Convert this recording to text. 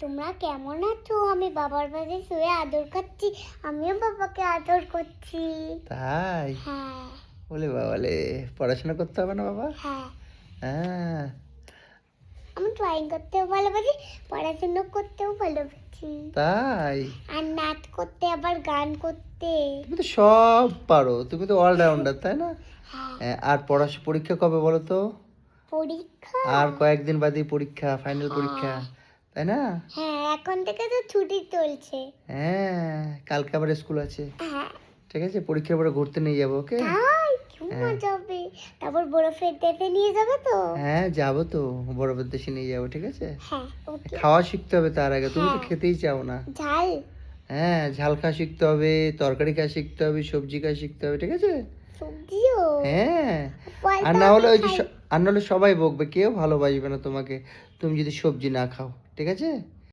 তোমরা কেমন আছো? আমি বাবার পাশে শুয়ে আদর করছি। আমিও বাবাকে আদর করছি। তাই? হ্যাঁ। বলে বাবালে পড়াশোনা করতে হবে না বাবা? হ্যাঁ। হ্যাঁ। আমি ড্রয়িং করতেও ভালোবাসি পড়াশোনা করতেও ভালোবাসি। তাই? আর নাচ করতে আবার গান করতে। তুমি তো সব পারো তুমি তো অলরাউন্ডার তাই না? হ্যাঁ। হ্যাঁ, আর পড়াশোনা পরীক্ষা কবে বলো তো? পরীক্ষা? আর কয়েকদিন বাদে পরীক্ষা ফাইনাল পরীক্ষা। তাই না? হ্যাঁ এখন থেকে তো ছুটি চলছে। হ্যাঁ কালকে আবার স্কুল আছে। হ্যাঁ। ঠিক আছে পরীক্ষার পরে ঘুরতে নিয়ে যাব ওকে? তাই? মজা হবে। তারপর বরফের দেশে নিয়ে যাবে তো? হ্যাঁ যাব তো। বরফের দেশে নিয়ে যাব ঠিক আছে? হ্যাঁ খাওয়া শিখতে হবে তার আগে। তুমি তো হ্যাঁ। খেতেই চাও না। ঝাল। হ্যাঁ ঝাল খা শিখতে হবে তরকারি খা শিখতে হবে সবজি খা শিখতে হবে ঠিক আছে? হ্যাঁ। আর না হলে ওই যে আর না হলে সবাই বকবে কেউ ভালোবাসবে না তোমাকে। তুমি যদি সবজি না খাও ঠিক আছে?